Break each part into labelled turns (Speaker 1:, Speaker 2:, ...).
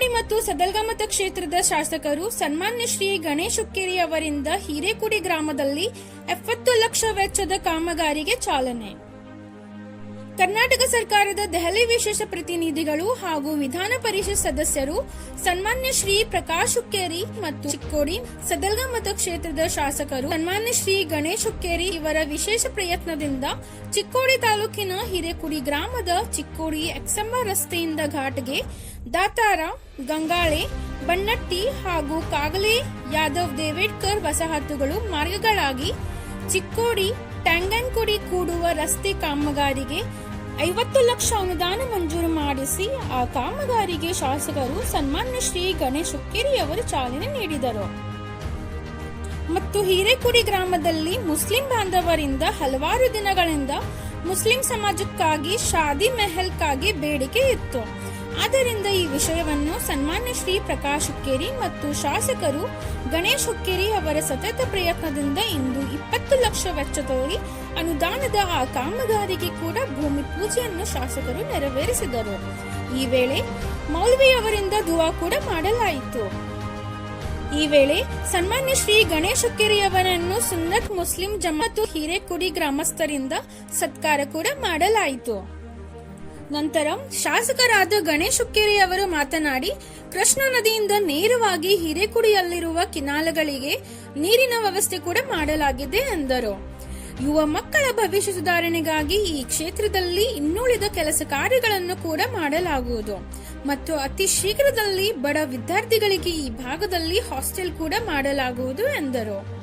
Speaker 1: ಚಿಕ್ಕೋಡಿ ಮತ್ತು ಸದಲ್ಗಮತ ಕ್ಷೇತ್ರದ ಶಾಸಕರು ಸನ್ಮಾನ್ಯ ಶ್ರೀ ಗಣೇಶ್ ಹುಕ್ಕೇರಿ ಅವರಿಂದ ಹಿರೇಕುಡಿ ಗ್ರಾಮದಲ್ಲಿ ಎಪ್ಪತ್ತು ಲಕ್ಷ ವೆಚ್ಚದ ಕಾಮಗಾರಿಗೆ ಚಾಲನೆ. ಕರ್ನಾಟಕ ಸರ್ಕಾರದ ದೆಹಲಿ ವಿಶೇಷ ಪ್ರತಿನಿಧಿಗಳು ಹಾಗೂ ವಿಧಾನ ಪರಿಷತ್ ಸದಸ್ಯರು ಸನ್ಮಾನ್ಯ ಶ್ರೀ ಪ್ರಕಾಶ್ ಹುಕ್ಕೇರಿ ಮತ್ತು ಚಿಕ್ಕೋಡಿ ಸದಲ್ಗ ಮತಕ್ಷೇತ್ರದ ಶಾಸಕರು, ಸನ್ಮಾನ್ಯ ಶ್ರೀ ಗಣೇಶ್ ಹುಕ್ಕೇರಿ ಇವರ ವಿಶೇಷ ಪ್ರಯತ್ನದಿಂದ ಚಿಕ್ಕೋಡಿ ತಾಲೂಕಿನ ಹಿರೇಕುಡಿ ಗ್ರಾಮದ ಚಿಕ್ಕೋಡಿ ಎಕ್ಸಂಬ ರಸ್ತೆಯಿಂದ ಘಾಟ್ಗೆ ದಾತಾರ, ಗಂಗಾಳೆ ಬಣ್ಣಟ್ಟಿ ಹಾಗೂ ಕಾಗಲೆ ಯಾದವ್ ದೇವೇಡ್ಕರ್ ವಸಾಹತುಗಳು ಮಾರ್ಗಗಳಾಗಿ ಚಿಕ್ಕೋಡಿ, ಟ್ಯಾಂಗನ್ಕುಡಿ ಕೂಡುವ ರಸ್ತೆ ಕಾಮಗಾರಿಗೆ ಐವತ್ತು ಲಕ್ಷ ಅನುದಾನ ಮಂಜೂರು ಮಾಡಿಸಿ ಆ ಕಾಮಗಾರಿಗೆ ಶಾಸಕರು ಸನ್ಮಾನ್ಯ ಶ್ರೀ ಗಣೇಶ್ ಹುಕ್ಕೇರಿ ಅವರು ಚಾಲನೆ ನೀಡಿದರು. ಮತ್ತು ಹಿರೇಕುಡಿ ಗ್ರಾಮದಲ್ಲಿ ಮುಸ್ಲಿಂ ಬಾಂಧವರಿಂದ ಹಲವಾರು ದಿನಗಳಿಂದ ಮುಸ್ಲಿಂ ಸಮಾಜಕ್ಕಾಗಿ ಶಾದಿ ಮೆಹಲ್ಗಾಗಿ ಬೇಡಿಕೆ ಇತ್ತು. ಆದ್ದರಿಂದ ಈ ವಿಷಯವನ್ನು ಸನ್ಮಾನ್ಯ ಶ್ರೀ ಪ್ರಕಾಶ್ ಹುಕ್ಕೇರಿ ಮತ್ತು ಶಾಸಕರು ಗಣೇಶ್ ಹುಕ್ಕೇರಿ ಅವರ ಸತತ ಪ್ರಯತ್ನದಿಂದ ಇಂದು ಇಪ್ಪತ್ತು ಲಕ್ಷ ವೆಚ್ಚದಲ್ಲಿ ಅನುದಾನದ ಆ ಕಾಮಗಾರಿಗೆ ಕೂಡ ಭೂಮಿ ಪೂಜೆಯನ್ನು ಶಾಸಕರು ನೆರವೇರಿಸಿದರು. ಈ ವೇಳೆ ಮೌಲ್ವಿ ಅವರಿಂದ ದುವಾ ಕೂಡ ಮಾಡಲಾಯಿತು. ಈ ವೇಳೆ ಸನ್ಮಾನ್ಯ ಶ್ರೀ ಗಣೇಶ್ ಹುಕ್ಕೇರಿ ಅವರನ್ನು ಸುನ್ನತ್ ಮುಸ್ಲಿಂ ಜಮಾತು ಹಿರೇಕುಡಿ ಗ್ರಾಮಸ್ಥರಿಂದ ಸತ್ಕಾರ ಕೂಡ ಮಾಡಲಾಯಿತು. ನಂತರ ಶಾಸಕರಾದ ಗಣೇಶ್ ಹುಕ್ಕೇರಿ ಅವರು ಮಾತನಾಡಿ, ಕೃಷ್ಣಾ ನದಿಯಿಂದ ನೇರವಾಗಿ ಹಿರೇಕುಡಿಯಲ್ಲಿರುವ ಕಿನಾಲಗಳಿಗೆ ನೀರಿನ ವ್ಯವಸ್ಥೆ ಕೂಡ ಮಾಡಲಾಗಿದೆ ಎಂದರು. ಯುವ ಮಕ್ಕಳ ಭವಿಷ್ಯ ಸುಧಾರಣೆಗಾಗಿ ಈ ಕ್ಷೇತ್ರದಲ್ಲಿ ಇನ್ನುಳಿದ ಕೆಲಸ ಕಾರ್ಯಗಳನ್ನು ಕೂಡ ಮಾಡಲಾಗುವುದು. ಮತ್ತು ಅತಿ ಶೀಘ್ರದಲ್ಲಿ ಬಡ ವಿದ್ಯಾರ್ಥಿಗಳಿಗೆ ಈ ಭಾಗದಲ್ಲಿ ಹಾಸ್ಟೆಲ್ ಕೂಡ ಮಾಡಲಾಗುವುದು ಎಂದರು.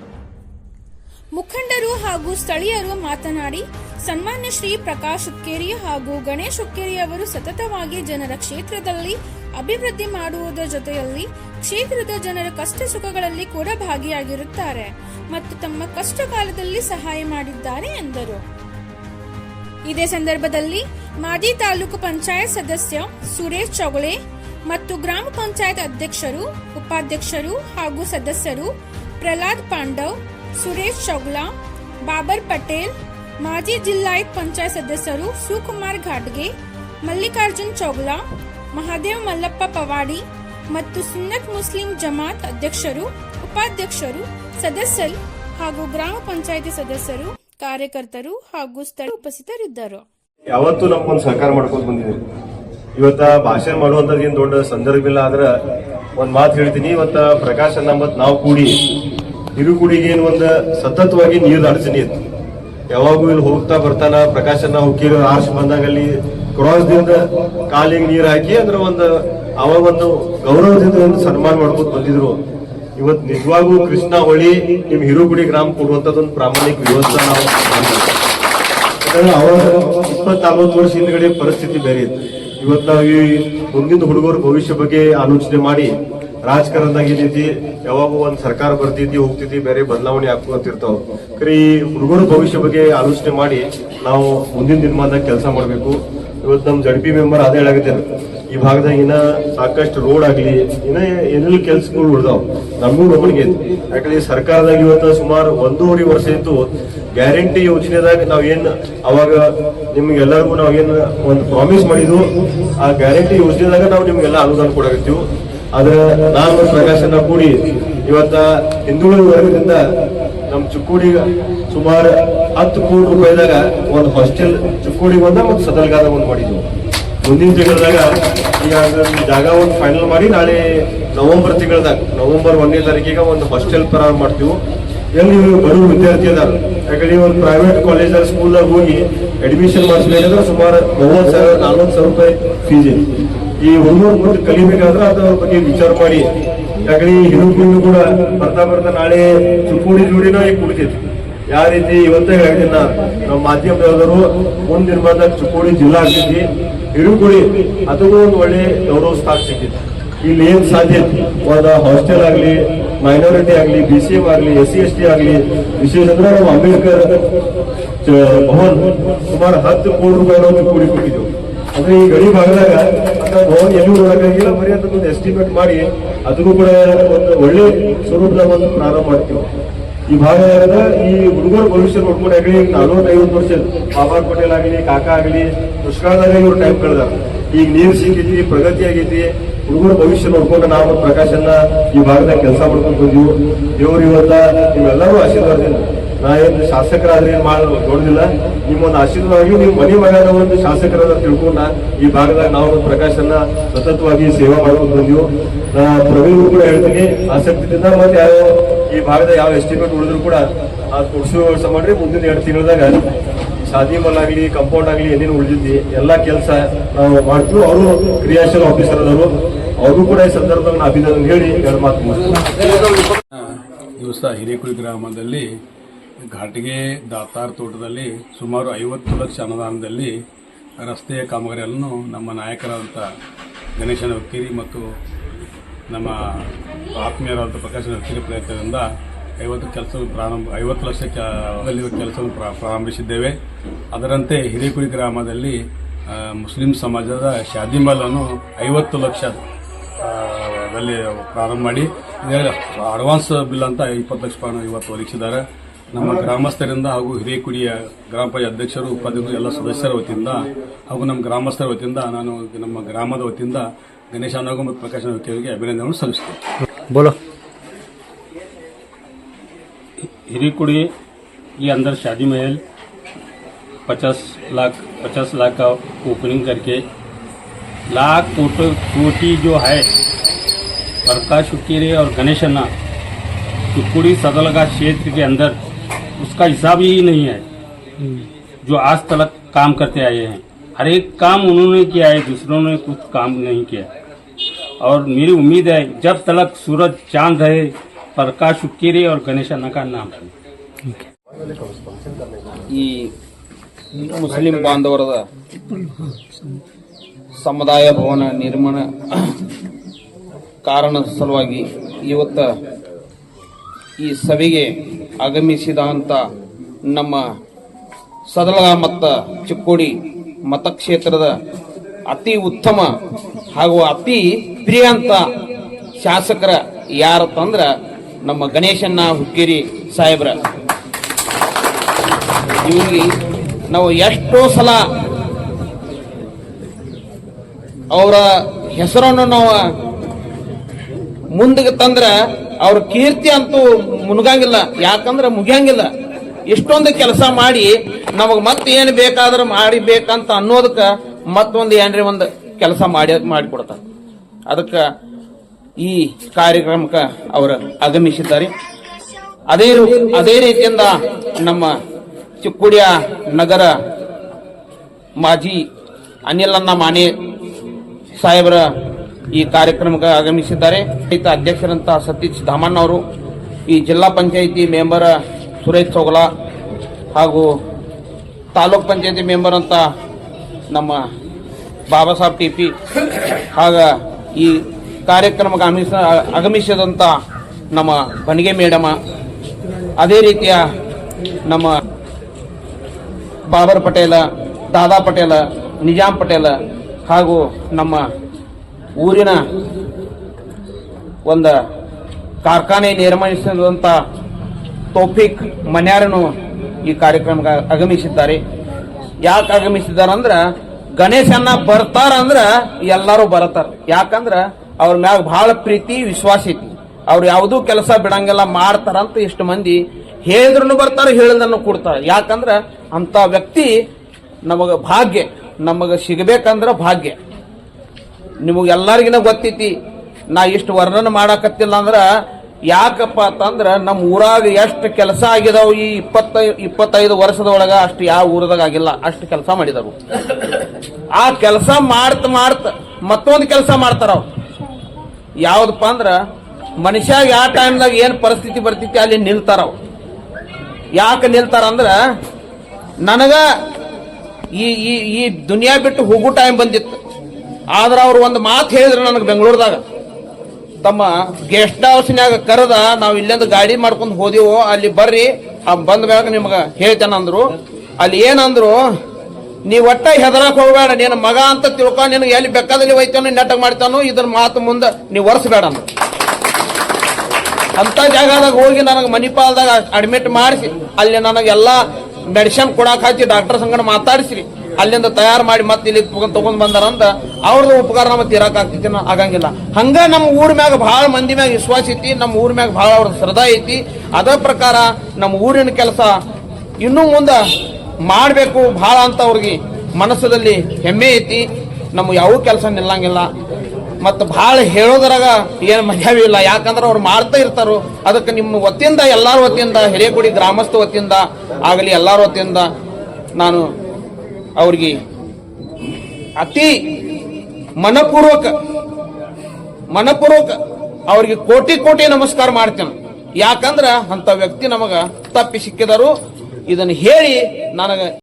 Speaker 1: ಮುಖಂಡರು ಹಾಗೂ ಸ್ಥಳೀಯರು ಮಾತನಾಡಿ, ಸನ್ಮಾನ್ಯ ಶ್ರೀ ಪ್ರಕಾಶ್ ಹುಕ್ಕೇರಿ ಹಾಗೂ ಗಣೇಶ್ ಹುಕ್ಕೇರಿ ಅವರು ಸತತವಾಗಿ ಜನರ ಕ್ಷೇತ್ರದಲ್ಲಿ ಅಭಿವೃದ್ಧಿ ಮಾಡುವುದರ ಜೊತೆಯಲ್ಲಿ ಕ್ಷೇತ್ರದ ಜನರ ಕಷ್ಟ ಸುಖಗಳಲ್ಲಿ ಕೂಡ ಭಾಗಿಯಾಗಿರುತ್ತಾರೆ ಮತ್ತು ತಮ್ಮ ಕಷ್ಟ ಕಾಲದಲ್ಲಿ ಸಹಾಯ ಮಾಡಿದ್ದಾರೆ ಎಂದರು. ಇದೇ ಸಂದರ್ಭದಲ್ಲಿ ಮಾಜಿ ತಾಲೂಕು ಪಂಚಾಯತ್ ಸದಸ್ಯ ಸುರೇಶ್ ಚೌಗಳೆ ಮತ್ತು ಗ್ರಾಮ ಪಂಚಾಯತ್ ಅಧ್ಯಕ್ಷರು, ಉಪಾಧ್ಯಕ್ಷರು ಹಾಗೂ ಸದಸ್ಯರು ಪ್ರಹ್ಲಾದ್ ಪಾಂಡವ್ ಸುರೇಶ್ ಚೌಗ್ಲಾ, ಬಾಬರ್ ಪಟೇಲ್, ಮಾಜಿ ಜಿಲ್ಲಾಯತ್ ಪಂಚಾಯತ್ ಸದಸ್ಯರು ಸುಕುಮಾರ್ ಘಾಟ್ಗೆ, ಮಲ್ಲಿಕಾರ್ಜುನ್ ಚೌಗ್ಲಾ, ಮಹಾದೇವ್ ಮಲ್ಲಪ್ಪ ಪವಾಡಿ ಮತ್ತು ಸುನ್ನತ್ ಮುಸ್ಲಿಂ ಜಮಾತ್ ಅಧ್ಯಕ್ಷರು, ಉಪಾಧ್ಯಕ್ಷರು, ಸದಸ್ಯರು ಹಾಗೂ ಗ್ರಾಮ ಪಂಚಾಯತಿ ಸದಸ್ಯರು, ಕಾರ್ಯಕರ್ತರು ಹಾಗೂ ಸ್ಥಳ ಉಪಸ್ಥಿತರಿದ್ದರು.
Speaker 2: ಯಾವತ್ತು ನಮ್ಗೊಂದು ಸಹಕಾರ ಮಾಡ್ಕೊಂಡು ಬಂದಿದ್ದೀವಿ ಇವತ್ತ ಭಾಷಣ ಮಾಡುವಂತದ್ದು ದೊಡ್ಡ ಸಂದರ್ಭ ಇಲ್ಲ, ಆದ್ರ ಒಂದ್ ಮಾತು ಹೇಳ್ತೀನಿ. ಇವತ್ತ ಪ್ರಕಾಶ್ ನಾವು ಕೂಡಿ ಹಿರುಕುಡಿಗೆ ಏನು ಒಂದು ಸತತವಾಗಿ ನೀರು ಅಡಚಣೆ ಇತ್ತು ಯಾವಾಗೂ ಇಲ್ಲಿ ಹೋಗ್ತಾ ಬರ್ತಾನ, ಪ್ರಕಾಶನ ಹುಕ್ಕೀರು ಆರ್ಸ್ ಕ್ರಾಸ್ ದಿಂದ ಕಾಲಿಗೆ ನೀರು ಹಾಕಿ ಅಂದ್ರೆ ಒಂದು ಅವಾಗ ಒಂದು ಗೌರವದಿಂದ ಒಂದು ಸನ್ಮಾನ ಮಾಡ್ಕೊತ ಬಂದಿದ್ರು. ಇವತ್ತು ನಿಜವಾಗೂ ಕೃಷ್ಣ ಹೊಳಿ ನಿಮ್ ಹಿರುಗುಡಿ ಗ್ರಾಮ ಕೊಡುವಂತದೊಂದು ಪ್ರಾಮಾಣಿಕ ವ್ಯವಸ್ಥೆ ನಾವು ಅವಾಗ ಇಪ್ಪತ್ ನಲ್ವತ್ತು ವರ್ಷ ಹಿಂದ್ಗಡೆ ಪರಿಸ್ಥಿತಿ ಬೇರೆ ಇತ್ತು. ಇವತ್ತು ನಾವು ಈ ಮುಂದಿನ ಹುಡುಗರ ಭವಿಷ್ಯ ಬಗ್ಗೆ ಆಲೋಚನೆ ಮಾಡಿ ರಾಜಕಾರಣದಾಗ ಏನೈತಿ ಯಾವಾಗ ಒಂದ್ ಸರ್ಕಾರ ಬರ್ತೈತಿ ಹೋಗ್ತೈತಿ ಬೇರೆ ಬದಲಾವಣೆ ಆಗ್ತಿರ್ತಾವ ಖರೆ ಈ ಹುಡುಗರು ಭವಿಷ್ಯ ಬಗ್ಗೆ ಆಲೋಚನೆ ಮಾಡಿ ನಾವು ಮುಂದಿನ ದಿನಮಾನದಾಗ ಕೆಲಸ ಮಾಡಬೇಕು. ಇವತ್ತು ನಮ್ ಜಡ್ಪಿ ಮೆಂಬರ್ ಅದೇ ಹೇಳಾಗುತ್ತೆ. ಈ ಭಾಗದಾಗ ಇನ್ನ ಸಾಕಷ್ಟು ರೋಡ್ ಆಗಲಿ, ಇನ್ನ ಏನೆಲ್ಲ ಕೆಲ್ಸಗಳು ಉಳಿದಾವ್, ನಮಗೂ ಒಬ್ಬನಿಗೆ ಯಾಕಂದ್ರೆ ಸರ್ಕಾರದಾಗ ಇವತ್ತು ಸುಮಾರು ಒಂದೂವರೆ ವರ್ಷ ಇತ್ತು, ಗ್ಯಾರಂಟಿ ಯೋಜನೆದಾಗ ನಾವು ಏನ್ ಅವಾಗ ನಿಮ್ಗೆಲ್ಲರಿಗೂ ನಾವು ಏನ್ ಒಂದು ಪ್ರಾಮಿಸ್ ಮಾಡಿದ್ವು, ಆ ಗ್ಯಾರಂಟಿ ಯೋಜನೆದಾಗ ನಾವು ನಿಮ್ಗೆಲ್ಲ ಅನುದಾನ ಕೊಡಾಕತ್ತೀವಿ. ಆದ್ರ ನಾನು ಪ್ರಕಾಶನ ಕೂಡಿ ಇವತ್ತ ಹಿಂದುಳಿದ ವರ್ಗದಿಂದ ನಮ್ಮ ಚಿಕ್ಕೋಡಿ ಸುಮಾರು ಹತ್ತು ಕೋಟಿ ರೂಪಾಯಿದಾಗ ಒಂದು ಹಾಸ್ಟೆಲ್ ಚಿಕ್ಕೋಡಿ ಬಂದ ಮತ್ತು ಸದಲ್ಗಾದ ಒಂದು ಮಾಡಿದ್ವು. ಮುಂದಿನ ತಿಂಗಳದಾಗ ಈಗ ಜಾಗ ಒಂದು ಫೈನಲ್ ಮಾಡಿ ನಾಳೆ ನವೆಂಬರ್ ತಿಂಗಳದಾಗ, ನವೆಂಬರ್ ಒಂದನೇ ತಾರೀಕಿಗೆ ಒಂದು ಹಾಸ್ಟೆಲ್ ಪ್ರಾರಂಭ ಮಾಡ್ತೀವಿ. ಎಲ್ಲಿ ಇವರು ಬರುವ ವಿದ್ಯಾರ್ಥಿ ಅದಾರ, ಯಾಕಂದ್ರೆ ಒಂದು ಪ್ರೈವೇಟ್ ಕಾಲೇಜ್ ಸ್ಕೂಲ್ದಾಗ ಹೋಗಿ ಅಡ್ಮಿಷನ್ ಮಾಡಿಸ್ಬೇಕಂದ್ರೆ ಸುಮಾರು ಮೂವತ್ತು ಸಾವಿರ, ನಲ್ವತ್ತು ಸಾವಿರ ರೂಪಾಯಿ ಫೀಸ್ ಇದೆ ಈ ಹುಡುಗರು ಮುಂದೆ ಕಲಿಬೇಕಾದ್ರೆ ಅದರ ಬಗ್ಗೆ ವಿಚಾರ ಮಾಡಿ. ಯಾಕಂದ್ರೆ ಈ ಕೂಡ ಬರ್ತಾ ಬರ್ತಾ ನಾಳೆ ಚಿಕ್ಕೋಡಿ ಜೋಡಿನ ಈಗ ಕುಡಿತೈತಿ ಯಾವ ರೀತಿ ಇವತ್ತೇ ಹೇಳ್ತೀನಿ ನಾ ನಮ್ಮ ಮಾಧ್ಯಮದವರು ಮುಂದಿನ ಬಂದಾಗ ಚುಕ್ಕೋಡಿ ಜಿಲ್ಲಾ ಆಗ್ತೈತಿ ಹಿರುಕುಡಿ ಅದಕ್ಕೂ ಒಂದು ಒಳ್ಳೆ ಗೌರವ ಸ್ಥಾನ ಸಿಕ್ಕಿತ್ತು. ಇಲ್ಲಿ ಏನ್ ಸಾಧ್ಯ? ಒಂದು ಹಾಸ್ಟೆಲ್ ಆಗ್ಲಿ ಮೈನಾರಿಟಿ ಆಗ್ಲಿ ಬಿ ಸಿ ಎಂ ಆಗ್ಲಿ ಎಸ್ ಸಿ ಎಸ್ ಟಿ ಆಗ್ಲಿ ವಿಶೇಷ ಅಂದ್ರೆ ನಾವು ಅಂಬೇಡ್ಕರ್ ಭವನ್ ಸುಮಾರು ಹತ್ತು ಕೋಟಿ ರೂಪಾಯಿ ಕೂಡಿ ಕೊಟ್ಟಿದ್ದೆವು. ಅಂದ್ರೆ ಈ ಗಡಿ ಭಾಗದಾಗ ಭವನ್ ಎಲ್ಲೂ ನೋಡಕ್ಕಾಗಿಲ್ಲ ಬರೀ ಅದಕ್ಕೊಂದು ಎಸ್ಟಿಮೇಟ್ ಮಾಡಿ ಅದಕ್ಕೂ ಕೂಡ ಒಂದು ಒಳ್ಳೆ ಸ್ವರೂಪದ ಒಂದು ಪ್ರಾರಂಭ ಮಾಡ್ತೀವಿ. ಈ ಭಾಗದ ಈ ಹುಡುಗರ ಭವಿಷ್ಯ ನೋಡ್ಕೊಂಡು ಆಗಲಿ, ಈಗ ನಲ್ವತ್ತೈವತ್ತು ವರ್ಷ ಬಾಬಾ ಪಟೇಲ್ ಆಗಲಿ, ಕಾಕಾ ಆಗಲಿ ದುಷ್ಕಾಲದಾಗ ಇವ್ರು ಟೈಮ್ ಕಳೆದಾರ. ಈಗ ನೀರು ಸಿಕ್ಕೈತಿ ಪ್ರಗತಿ ಆಗೈತಿ ಹುಡುಗರ ಭವಿಷ್ಯ ನೋಡ್ಕೊಂಡು ನಾವು ಪ್ರಕಾಶನ್ನ ಈ ಭಾಗದಾಗ ಕೆಲಸ ಮಾಡ್ಕೊಂಡು ಬಂದಿವು. ದೇವ್ರು ಇವತ್ತ ನೀವೆಲ್ಲರೂ ಆಶೀರ್ವಾದದಿಂದ ನಾ ಏನು ಶಾಸಕರಾದ್ರೆ ಏನ್ ಮಾಡ ನೋಡಿದಿಲ್ಲ. ನಿಮ್ಮೊಂದು ಆಶೀರ್ವಾದವಾಗಿ ನೀವು ಮನೆ ಮಗನ ಒಂದು ಶಾಸಕರಾದ ತಿಳ್ಕೊಂಡ ಈ ಭಾಗದಾಗ ನಾವು ಪ್ರಕಾಶನ ಸತತವಾಗಿ ಸೇವಾ ಮಾಡೋದು ಬಂದಿವು. ನಾ ಪ್ರವೀಣ್ ಕೂಡ ಹೇಳ್ತೀನಿ, ಆಸಕ್ತಿಯಿಂದ ಮತ್ತೆ ಯಾವ ಈ ಭಾಗದ ಯಾವ ಎಸ್ಟಿಮೇಟ್ ಉಳಿದ್ರು ಕೂಡ ಆ ಕೊಡ್ಸೋ ವ್ಯವಸ್ಥೆ ಮಾಡ್ರಿ. ಮುಂದಿನ ಎರಡು ತಿಂಗಳದಾಗ ಶಾದಿ ಮಲ್ ಆಗ್ಲಿ ಕಂಪೌಂಡ್ ಆಗ್ಲಿ ಏನೇನು ಉಳಿದಿದ್ದಿ, ಎಲ್ಲಾ ಕೆಲಸ ನಾವು ಮಾಡ್ತೀವಿ. ಅವರು ಕ್ರಿಯಾಶೀಲ ಆಫೀಸರ್ ಅದರು ಅವರು ಕೂಡ ಈ ಸಂದರ್ಭದಲ್ಲಿ ಅಭಿನಂದನೆ ಹೇಳಿ ಎರಡು ಮಾತು
Speaker 3: ಹಿರೇಕುಳಿ ಗ್ರಾಮದಲ್ಲಿ ಘಾಟಿಗೆ ದಾತಾರ್ ತೋಟದಲ್ಲಿ ಸುಮಾರು ಐವತ್ತು ಲಕ್ಷ ಅನುದಾನದಲ್ಲಿ ರಸ್ತೆಯ ಕಾಮಗಾರಿಯನ್ನು ನಮ್ಮ ನಾಯಕರಾದಂಥ ಗಣೇಶನ ಹುಕ್ಕೇರಿ ಮತ್ತು ನಮ್ಮ ಆತ್ಮೀಯರಾದಂಥ ಪ್ರಕಾಶನ ಹುಕ್ಕೇರಿ ಪ್ರಯತ್ನದಿಂದ ಐವತ್ತು ಕೆಲಸ ಪ್ರಾರಂಭ, ಐವತ್ತು ಲಕ್ಷ ಕೆಲಸವನ್ನು ಪ್ರಾ- ಪ್ರಾರಂಭಿಸಿದ್ದೇವೆ. ಅದರಂತೆ ಹಿರೇಕುಡಿ ಗ್ರಾಮದಲ್ಲಿ ಮುಸ್ಲಿಂ ಸಮಾಜದ ಶಾದಿ ಮಲ್ಲನ್ನು ಐವತ್ತು ಲಕ್ಷ ಪ್ರಾರಂಭ ಮಾಡಿ. ಅಡ್ವಾನ್ಸ್ ಬಿಲ್ ಅಂತ ಇಪ್ಪತ್ತು ಲಕ್ಷ ಇವತ್ತು ಒದಗಿಸಿದ್ದಾರೆ. ನಮ್ಮ ಗ್ರಾಮಸ್ಥರಿಂದ ಹಾಗೂ ಹಿರೇಕುಡಿಯ ಗ್ರಾಮ ಪಂಚಾಯತ್ ಅಧ್ಯಕ್ಷರು ಉಪಾಧ್ಯಕ್ಷರು ಎಲ್ಲ ಸದಸ್ಯರ ವತಿಯಿಂದ ಹಾಗೂ ನಮ್ಮ ಗ್ರಾಮಸ್ಥರ ವತಿಯಿಂದ ನಾನು ನಮ್ಮ ಗ್ರಾಮದ ವತಿಯಿಂದ ಗಣೇಶ ನಾಗು ಮತ್ತು ಪ್ರಕಾಶ್ ಅವರಿಗೆ ಅಭಿನಂದನೆಗಳನ್ನು ಸಲ್ಲಿಸ್ತೇನೆ
Speaker 4: बोलो
Speaker 5: हिरीकुड़ी के अंदर शादी महल 50 लाख 50 लाख का ओपनिंग करके लाख कोटो कोटी जो है प्रकाश हुक्केरे और गणेश अन्ना टुकुड़ी सदलगा क्षेत्र के अंदर उसका हिसाब ही नहीं है जो आज तक काम करते आए हैं हर एक काम उन्होंने किया है दूसरों ने कुछ काम नहीं किया और मेरी उम्मीद है जब तक सूरज चांद रहे प्रकाश हुक्केरे और गणेश अन्ना का नाम है
Speaker 6: ಈ ಮುಸ್ಲಿಂ ಬಾಂಧವರದ ಸಮುದಾಯ ಭವನ ನಿರ್ಮಾಣ ಕಾರಣದ ಸಲುವಾಗಿ ಇವತ್ತ ಈ ಸಭೆಗೆ ಆಗಮಿಸಿದಂಥ ನಮ್ಮ ಸದಲ ಮತ್ತು ಚಿಕ್ಕೋಡಿ ಮತಕ್ಷೇತ್ರದ ಅತಿ ಉತ್ತಮ ಹಾಗೂ ಅತಿ ಪ್ರಿಯಾಂತ ಶಾಸಕರ ತಂದ್ರ ನಮ್ಮ ಗಣೇಶನ್ನ ಹುಕ್ಕೇರಿ ಸಾಹೇಬ್ರ. ಇವ್ರಿಗೆ ನಾವು ಎಷ್ಟೋ ಸಲ ಅವರ ಹೆಸರನ್ನು ನಾವು ಮುಂದಕ್ಕೆ ತಂದ್ರ ಅವ್ರ ಕೀರ್ತಿ ಅಂತೂ ಮುನ್ಗಂಗಿಲ್ಲ. ಯಾಕಂದ್ರೆ ಮುಗಿಯಂಗಿಲ್ಲ. ಇಷ್ಟೊಂದು ಕೆಲಸ ಮಾಡಿ ನಮಗ್ ಮತ್ತೆ ಏನು ಬೇಕಾದ್ರೆ ಮಾಡಿಬೇಕಂತ ಅನ್ನೋದಕ್ಕ ಮತ್ತೊಂದು ಏನ್ರಿ ಒಂದು ಕೆಲಸ ಮಾಡಿ ಮಾಡಿಕೊಡ್ತಾರೆ ಅದಕ್ಕೆ ಈ ಕಾರ್ಯಕ್ರಮಕ್ಕೆ ಅವರು ಆಗಮಿಸಿದ್ದಾರೆ. ಅದೇ ಅದೇ ರೀತಿಯಿಂದ ನಮ್ಮ ಚಿಕ್ಕುಡಿಯ ನಗರ ಮಾಜಿ ಅನಿಲನ್ನ ಮಾನೆ ಸಾಹೇಬರ ಈ ಕಾರ್ಯಕ್ರಮಕ್ಕೆ ಆಗಮಿಸಿದ್ದಾರೆ. ರೈತ ಅಧ್ಯಕ್ಷರಂತಹ ಸತೀಶ್ ಧಾಮಣ್ಣ ಅವರು ಈ ಜಿಲ್ಲಾ ಪಂಚಾಯಿತಿ ಮೆಂಬರ್ ಸುರೇಶ್ ಚೌಗಲ ಹಾಗೂ ತಾಲೂಕ್ ಪಂಚಾಯತಿ ಮೆಂಬರ್ ಅಂತ ನಮ್ಮ ಬಾಬಾ ಸಾಹೇಬ್ ಟಿ ಪಿ ಆಗ ಈ ಕಾರ್ಯಕ್ರಮಕ್ಕೆ ಆಗಮಿಸ ಆಗಮಿಸಿದಂಥ ನಮ್ಮ ಬನಿಗೆ ಮೇಡಮ, ಅದೇ ರೀತಿಯ ನಮ್ಮ ಬಾಬರ್ ಪಟೇಲ, ದಾದಾ ಪಟೇಲ ನಿಜಾಮ್ ಪಟೇಲ ಹಾಗೂ ನಮ್ಮ ಊರಿನ ಒಂದು ಕಾರ್ಖಾನೆ ನಿರ್ಮಿಸಿದಂಥ ತೋಫಿಕ್ ಮನ್ಯಾರನು ಈ ಕಾರ್ಯಕ್ರಮಕ್ಕೆ ಆಗಮಿಸಿದ್ದಾರೆ. ಯಾಕೆ ಆಗಮಿಸಿದ್ದಾರೆ ಅಂದ್ರೆ ಗಣೇಶನ್ನ ಬರ್ತಾರ ಅಂದ್ರ ಎಲ್ಲರೂ ಬರ್ತಾರೆ ಯಾಕಂದ್ರ ಅವ್ರ ಮ್ಯಾಗ ಬಹಳ ಪ್ರೀತಿ, ವಿಶ್ವಾಸ ಐತಿ. ಅವ್ರು ಯಾವುದೂ ಕೆಲಸ ಬಿಡಂಗಿಲ್ಲ ಮಾಡ್ತಾರಂತ ಇಷ್ಟು ಮಂದಿ ಹೇಳಿದ್ರು ಬರ್ತಾರೆ ಹೇಳಿದ್ರು ಕೊಡ್ತಾರೆ. ಯಾಕಂದ್ರ ಅಂತ ವ್ಯಕ್ತಿ ನಮಗೆ ಭಾಗ್ಯ. ನಮಗೆ ಸಿಗಬೇಕಂದ್ರೆ ಭಾಗ್ಯ. ನಿಮಗೆಲ್ಲರಿಗಿನ ಗೊತ್ತೈತಿ, ನಾ ಇಷ್ಟು ವರ್ಣನೆ ಮಾಡಾಕತ್ತಿಲ್ಲ ಅಂದ್ರೆ, ಯಾಕಪ್ಪ ಅಂತಂದ್ರೆ ನಮ್ಮ ಊರಾಗ ಎಷ್ಟು ಕೆಲಸ ಆಗಿದಾವ ಈ ಇಪ್ಪತ್ತ, ಇಪ್ಪತ್ತೈದು ವರ್ಷದೊಳಗ, ಅಷ್ಟು ಯಾವ ಊರದಾಗ ಆಗಿಲ್ಲ, ಅಷ್ಟು ಕೆಲಸ ಮಾಡಿದರು ಆ ಕೆಲಸ ಮಾಡ್ತ ಮಾಡ್ತ, ಮತ್ತೊಂದು ಕೆಲಸ ಮಾಡ್ತಾರ ಯಾವ್ದಪ್ಪ ಅಂದ್ರೆ, ಮನುಷ್ಯಾಗ ಯಾವ ಟೈಮ್ದಾಗ ಏನು ಪರಿಸ್ಥಿತಿ ಬರ್ತೈತಿ ಅಲ್ಲಿ ನಿಲ್ತಾರ ಯಾಕೆ ನಿಲ್ತಾರ ಅಂದ್ರೆ, ನನಗ ಈ ಈ ದುನಿಯಾ ಬಿಟ್ಟು ಹೋಗೋ ಟೈಮ್ ಬಂದಿತ್ತು. ಆದ್ರ ಅವ್ರು ಒಂದು ಮಾತು ಹೇಳಿದ್ರು ನನಗೆ ಬೆಂಗಳೂರದಾಗ. ತಮ್ಮ ಗೆಸ್ಟ್ ಹೌಸ್ನ್ಯಾಗ ಕರೆದ, ನಾವು ಇಲ್ಲಿಂದ ಗಾಡಿ ಮಾಡ್ಕೊಂಡು ಹೋದೆವು, ಅಲ್ಲಿ ಬರ್ರಿ ಆ ಬಂದ ಮ್ಯಾಗ ನಿಮ್ಗೆ ಹೇಳ್ತೇನೆ ಅಂದ್ರು. ಅಲ್ಲಿ ಏನಂದ್ರು, ನೀ ಒಟ್ಟ ಹೆದರಕ್ಕೆ ಹೋಗಬೇಡ, ನಿನ್ನ ಮಗ ಅಂತ ತಿಳ್ಕೊ, ನಿನಗೆ ಎಲ್ಲಿ ಬೇಕಾದಲ್ಲಿ ಒಯ್ತಾನೋ ನೆಟ್ಟಗ್ ಮಾಡ್ತಾನೋ ಇದ್ರ ಮಾತು ಮುಂದೆ ನೀವು ಒರೆಸ್ಬೇಡ ಅಂದ್ರು. ಅಂಥ ಜಾಗದಾಗ ಹೋಗಿ ನನಗೆ ಮಣಿಪಾಲ್ದಾಗ ಅಡ್ಮಿಟ್ ಮಾಡಿಸಿ, ಅಲ್ಲಿ ನನಗೆಲ್ಲ ಮೆಡಿಸಿನ್ ಕೊಡಾಕ್ ಹಚ್ಚಿ ಡಾಕ್ಟರ್ ಸಂಗಡ ಮಾತಾಡಿಸ್ರಿ. ಅಲ್ಲಿಂದ ತಯಾರು ಮಾಡಿ ಮತ್ತೆ ಇಲ್ಲಿ ತಗೊಂಡ್ ಬಂದಾರಂತ ಅವ್ರದ್ದು ಉಪಕಾರ ನಮ್ಮ ತೀರಾಕ್ ಆಗ್ತೈತಿ ಆಗಂಗಿಲ್ಲ. ಹಂಗ ನಮ್ಮ ಊರ್ ಮ್ಯಾಗ ಬಹಳ ಮಂದಿ ಮ್ಯಾಗ ವಿಶ್ವಾಸ ಐತಿ ನಮ್ಮ ಊರ್ ಮ್ಯಾಗ ಬಹಳ ಅವ್ರ ಶ್ರದ್ಧಾ ಐತಿ. ಅದ ಪ್ರಕಾರ ನಮ್ಮ ಊರಿನ ಕೆಲಸ ಇನ್ನು ಮುಂದ ಮಾಡಬೇಕು ಬಹಳ ಅಂತ ಅವ್ರಿಗೆ ಮನಸ್ಸದಲ್ಲಿ ಹೆಮ್ಮೆ ಐತಿ. ನಮ್ಮ ಯಾವ ಕೆಲಸ ನಿಲ್ಲಂಗಿಲ್ಲ. ಮತ್ತು ಭಾಳ ಹೇಳೋದ್ರಾಗ ಏನು ಮಜಾವೇ ಇಲ್ಲ. ಯಾಕಂದ್ರೆ ಅವ್ರು ಮಾಡ್ತಾ ಇರ್ತಾರೋ. ಅದಕ್ಕೆ ನಿಮ್ಮ ವತಿಯಿಂದ, ಎಲ್ಲಾರ ವತಿಯಿಂದ ಹಿರೇಗುಡಿ ಗ್ರಾಮಸ್ಥ ವತಿಯಿಂದ ಆಗಲಿ ಎಲ್ಲಾರ ವತಿಯಿಂದ ನಾನು ಅವ್ರಿಗೆ ಅತಿ ಮನಪೂರ್ವಕ ಮನಪೂರ್ವಕ ಅವ್ರಿಗೆ ಕೋಟಿ ಕೋಟಿ ನಮಸ್ಕಾರ ಮಾಡ್ತೇನೆ. ಯಾಕಂದ್ರ ಅಂತ ವ್ಯಕ್ತಿ ನಮಗ ತಪ್ಪಿ ಸಿಕ್ಕಿದರು. ಇದನ್ನು ಹೇಳಿ ನನಗೆ